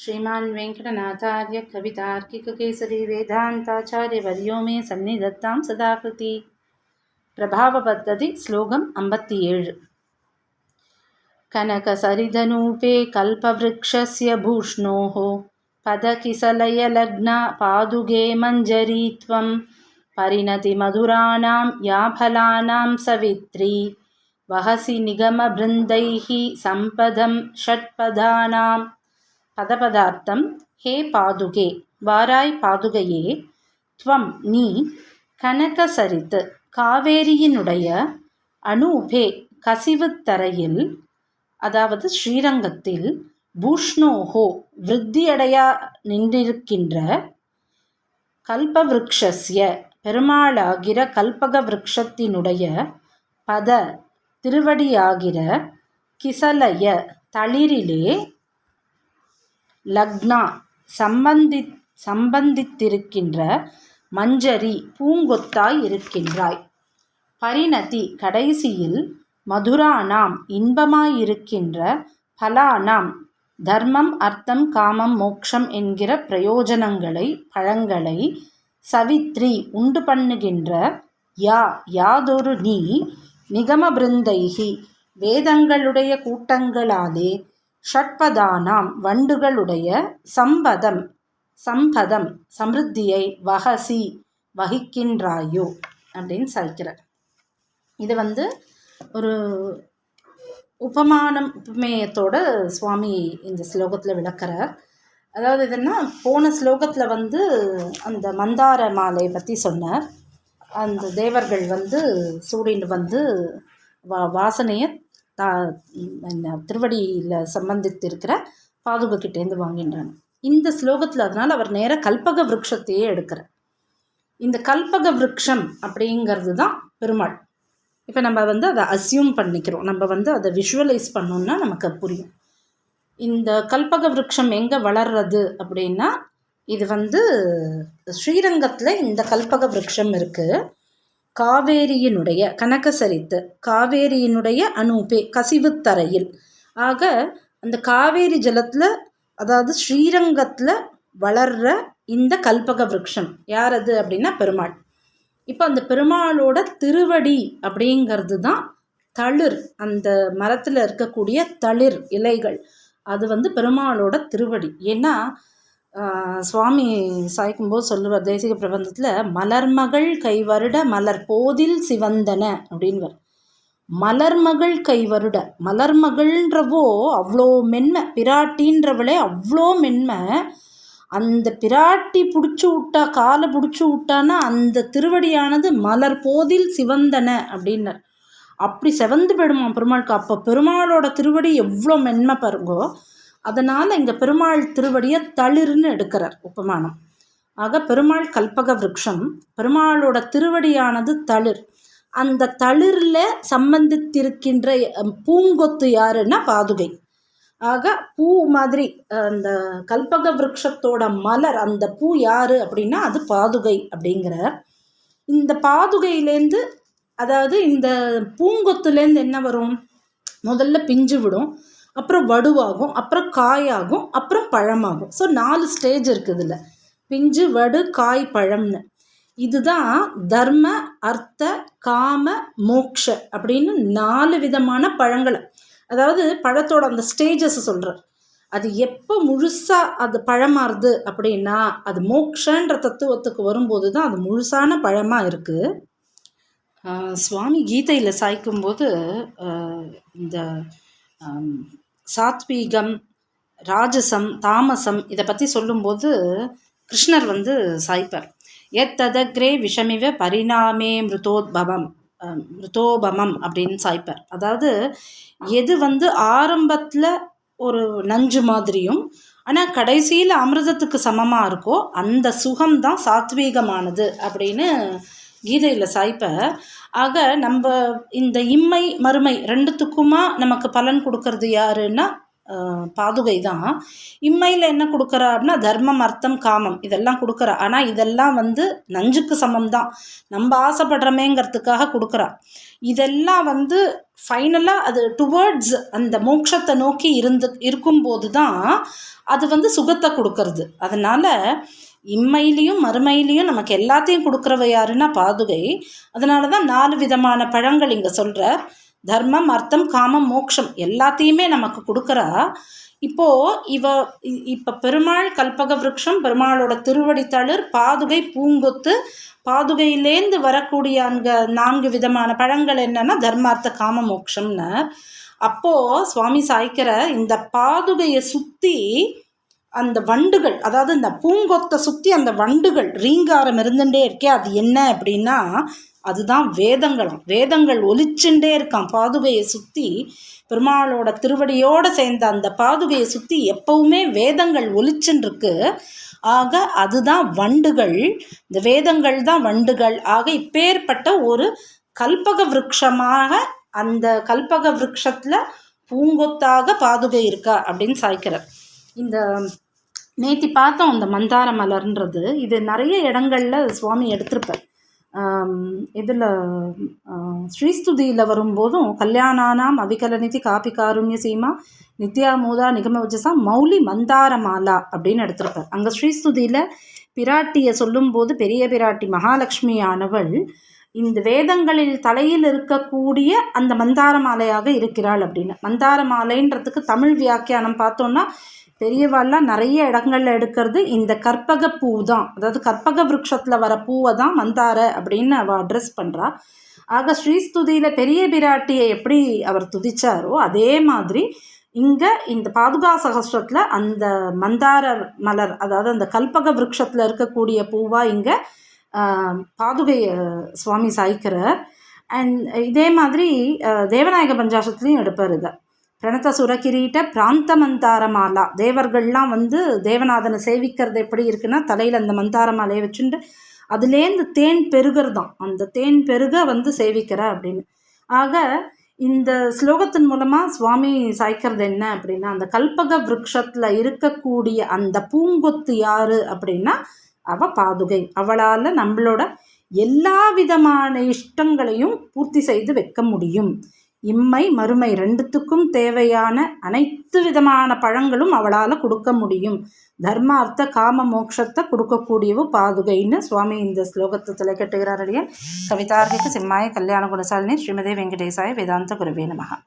श्रीमान् वेङ्कटनाथार्य कवितार्किककेसरी वेदान्ताचार्यवर्यो मे सन्निधत्तां सदा कृति प्रभावपद्धति श्लोकम् अम्बति ஏழு कनकसरिधनूपे कल्पवृक्षस्य भूष्णोः पदकिसलयलग्ना पादुगे मञ्जरी त्वं परिणतिमधुराणां या फलानां सवित्री वहसि निगमबृन्दैः सम्पदं षट्पदानां பதபதார்த்தம் ஹே பாதுகே வாராய் பாதுகையே துவம் நீ கனகசரித்து காவேரியினுடைய அனூபே கசிவுத்தரையில் அதாவது ஸ்ரீரங்கத்தில் பூஷ்ணோஹோ விருத்தியடையா நின்றிருக்கின்ற கல்பவ்ருக்ஷஸ்ய பெருமாளாகிற கல்பக விரக்ஷத்தினுடைய பத திருவடியாகிற கிசலய தளிரிலே லக்னா சம்பந்தி சம்பந்தித்திருக்கின்ற மஞ்சரி பூங்கொத்தாய் இருக்கின்றாய். பரிணதி கடைசியில் மதுரானாம் இன்பமாயிருக்கின்ற பலானாம் தர்மம் அர்த்தம் காமம் மோக்ஷம் என்கிற பிரயோஜனங்களை பழங்களை சவித்ரி உண்டு பண்ணுகின்ற யா யாதொரு நீ நிகம பிருந்தைகி வேதங்களுடைய கூட்டங்களாலே ஷட்பதானாம் வண்டுகளுடைய சம்பதம் சம்பதம் சமிருத்தியை வகசி வகிக்கின்றாயோ அப்படின்னு சாய்க்கிறார். இது வந்து ஒரு உபமானம் உபமேயத்தோட சுவாமி இந்த ஸ்லோகத்தில் விளக்கிறார். அதாவது இதுன்னா போன ஸ்லோகத்தில் வந்து அந்த மந்தார மாலையை பற்றி சொன்னார். அந்த தேவர்கள் வந்து சூடின்னு வந்து வா வாசனையை தா என்ன திருவடியில் சம்பந்தித்திருக்கிற பாதுகக்கிட்டேருந்து வாங்கின்றாங்க இந்த ஸ்லோகத்தில் அதனால் அவர் நேராக கல்பக விரக்ஷத்தையே எடுக்கிறார். இந்த கல்பக விரக்ஷம் அப்படிங்கிறது தான் பெருமாள். இப்போ நம்ம வந்து அதை அசியூம் பண்ணிக்கிறோம். நம்ம வந்து அதை விஷுவலைஸ் பண்ணோம்னா நமக்கு புரியும். இந்த கல்பக விரக்ஷம் எங்கே வளர்றது அப்படின்னா இது வந்து ஸ்ரீரங்கத்தில் இந்த கல்பக விரக்ஷம் இருக்குது காவேரியினுடைய கனகசரித்து காவேரியினுடைய அனூபே கசிவுத்தரையில் ஆக அந்த காவேரி ஜலத்தில் அதாவது ஸ்ரீரங்கத்தில் வளர்ற இந்த கல்பக விரக்ஷம் யார் அது அப்படின்னா பெருமாள். இப்போ அந்த பெருமாளோட திருவடி அப்படிங்கிறது தான் தளிர் அந்த மரத்தில் இருக்கக்கூடிய தளிர் இலைகள். அது வந்து பெருமாளோட திருவடி. ஏன்னா சுவாமி சாய்க்கும்போது சொல்லுவார் தேசிக பிரபந்தத்தில் மலர்மகள் கைவருட மலர் போதில் சிவந்தன அப்படின்வர் மலர்மகள் கைவருட மலர்மகள்ன்றவோ அவ்வளோ மென்மை பிராட்டின்றவளே அவ்வளோ மென்மை அந்த பிராட்டி பிடிச்சி விட்டா காலை பிடிச்சி விட்டான்னா அந்த திருவடியானது மலர் போதில் சிவந்தன அப்படின்னார். அப்படி செவந்து போயிடுமா பெருமாளுக்கு. அப்போ பெருமாளோட திருவடி எவ்வளோ மென்மை பாருங்கோ அதனால் இங்கே பெருமாள் திருவடியை தளிர்னு எடுக்கிறார் உபமானம். ஆக பெருமாள் கல்பக விரக்ஷம் பெருமாளோட திருவடியானது தளிர். அந்த தளிரில் சம்பந்தித்திருக்கின்ற பூங்கொத்து யாருன்னா பாதுகை. ஆக பூ மாதிரி அந்த கல்பக விரக்ஷத்தோட மலர் அந்த பூ யார் அப்படின்னா அது பாதுகை அப்படிங்கிற இந்த பாதுகையிலேருந்து அதாவது இந்த பூங்கொத்துலேருந்து என்ன வரும்? முதல்ல பிஞ்சு விடும். அப்புறம் வடுவாகும் அப்புறம் காயாகும் அப்புறம் பழமாகும். ஸோ நாலு ஸ்டேஜ் இருக்குது இதில் பிஞ்சு வடு காய் பழம்னு. இதுதான் தர்ம அர்த்த காம மோக்ஷ அப்படின்னு நாலு விதமான பழங்களை. அதாவது பழத்தோட அந்த ஸ்டேஜஸ் சொல்கிறார் அது எப்போ முழுசாக அது பழமாறுது அப்படின்னா அது மோக்ஷன்ற தத்துவத்துக்கு வரும்போது தான் அது முழுசான பழமாக இருக்குது சுவாமி கீதையில் சாய்க்கும்போது இந்த சாத்வீகம் ராஜசம் தாமசம் இதை பற்றி சொல்லும்போது கிருஷ்ணர் வந்து சாய்ப்பார். எத்ததக்ரே விஷமிவ பரிணாமே மிருதோத்பவம் மிருதோபமம் அப்படின்னு சாய்ப்பார். அதாவது எது வந்து ஆரம்பத்தில் ஒரு நஞ்சு மாதிரியும் ஆனால் கடைசியில் அமிர்தத்துக்கு சமமாக இருக்கோ அந்த சுகம்தான் சாத்வீகமானது அப்படின்னு கீதையில் சாய்ப்ப ஆக நம்ம இந்த இம்மை மறுமை ரெண்டுத்துக்குமா நமக்கு பலன் கொடுக்கறது யாருன்னா பாதுகை தான். இம்மையில் என்ன கொடுக்குறா அப்படின்னா தர்மம் அர்த்தம் காமம் இதெல்லாம் கொடுக்குறா. ஆனால் இதெல்லாம் வந்து நஞ்சுக்கு சமம் தான். நம்ம ஆசைப்படுறமேங்கிறதுக்காக கொடுக்குறா. இதெல்லாம் வந்து ஃபைனலாக அது டுவர்ட்ஸ் அந்த மோட்சத்தை நோக்கி இருந்து இருக்கும்போது தான் அது வந்து சுகத்தை கொடுக்கறது. அதனால் இம்மையிலையும் மறுமையிலையும் நமக்கு எல்லாத்தையும் கொடுக்குறவ யாருன்னா பாதுகை. அதனால தான் நாலு விதமான பழங்கள் இங்கே சொல்கிறார் தர்மம் அர்த்தம் காமம் மோக்ஷம் எல்லாத்தையுமே நமக்கு கொடுக்குறா. இப்போது இவ இப்போ பெருமாள் கல்பக விரக்ஷம் பெருமாளோட திருவடி தளிர் பாதுகை பூங்கொத்து பாதுகையிலேந்து வரக்கூடிய அங்கே நான்கு விதமான பழங்கள் என்னென்னா தர்மார்த்த காம மோக்ஷம்னு. அப்போது சுவாமி சாய்க்கிற இந்த பாதுகையை சுற்றி அந்த வண்டுகள் அதாவது இந்த பூங்கொத்தை சுற்றி அந்த வண்டுகள் ரீங்காரம் இருந்துட்டே இருக்கே அது என்ன அப்படின்னா அதுதான் வேதங்களும். வேதங்கள் ஒலிச்சுட்டே இருக்கான் பாதுகையை சுற்றி பெருமாளோட திருவடியோடு சேர்ந்த அந்த பாதுகையை சுற்றி எப்பவுமே வேதங்கள் ஒலிச்சுன்னு ஆக அதுதான் வண்டுகள். இந்த வேதங்கள் தான் வண்டுகள். ஆக இப்பேற்பட்ட ஒரு கல்பக விரக்ஷமாக அந்த கல்பக விரக்ஷத்தில் பூங்கொத்தாக பாதுகை இருக்கா அப்படின்னு சாய்க்கிறார். இந்த நேத்தி பார்த்தோம் அந்த மந்தார மலர்ன்றது இது நிறைய இடங்களில் சுவாமி எடுத்திருப்பார். இதில் ஸ்ரீஸ்துதியில் வரும்போதும் கல்யாணானாம் அவிகலநிதி காப்பி காருண்ய சீமா நித்யா மூதா நிகம வச்சசா மௌலி மந்தார மாலா அப்படின்னு எடுத்திருப்பார். அங்கே ஸ்ரீஸ்துதியில் பிராட்டியை சொல்லும்போது பெரிய பிராட்டி மகாலட்சுமி ஆனவள் இந்த வேதங்களில் தலையில் இருக்கக்கூடிய அந்த மந்தார மாலையாக இருக்கிறாள் அப்படின்னு. மந்தார மாலைன்றதுக்கு தமிழ் வியாக்கியானம் பார்த்தோன்னா பெரியவாள்லாம் நிறைய இடங்களில் எடுக்கிறது இந்த கற்பக பூ தான் அதாவது கற்பக விருட்சத்தில் வர பூவை தான் மந்தார அப்படின்னு அவள் அட்ரஸ் பண்ணுறா ஆக ஸ்ரீஸ்துதியில் பெரிய பிராட்டியை எப்படி அவர் துதிச்சாரோ அதே மாதிரி இங்கே இந்த பாதுகா சகஸ்ரத்தில் அந்த மந்தார மலர் அதாவது அந்த கல்பக விருட்சத்தில் இருக்கக்கூடிய பூவாக இங்கே பாதுகை சுவாமி சாய்க்கிற. அண்ட் இதே மாதிரி தேவநாயக பஞ்சாசத்துலேயும் எடுப்பார் இதை. பிரணத்த சுரக்கிரீட்ட பிராந்த மந்தார மாலா தேவர்கள்லாம் வந்து தேவநாதனை சேவிக்கிறது எப்படி இருக்குன்னா தலையில் அந்த மந்தார மாலையை வச்சுட்டு அதுலேருந்து தேன். பெருகிறதாம் அந்த தேன் பெருக வந்து சேவிக்கிற அப்படின்னு. ஆக இந்த ஸ்லோகத்தின் மூலமாக சுவாமி சாய்க்கிறது என்ன அப்படின்னா அந்த கல்பக விரக்ஷத்தில் இருக்கக்கூடிய அந்த பூங்கொத்து யார் அப்படின்னா அவ பாதுகை. அவளால் நம்மளோட எல்லா விதமான இஷ்டங்களையும் பூர்த்தி செய்து வைக்க முடியும். இம்மை மறுமை ரெண்டுத்துக்கும் தேவையான அனைத்து விதமான பழங்களும் அவளால் கொடுக்க முடியும். தர்ம அர்த்த காம மோட்சத்தை கொடுக்கக்கூடியவு பாதுகைன்னு சுவாமி இந்த ஸ்லோகத்தை தலை கட்டுகிறார் அடியன். கவிதார்கிக்கு சிம்மாய கல்யாண குணசாலினி ஸ்ரீமதி வெங்கடேசாய வேதாந்த குருவே நமகா.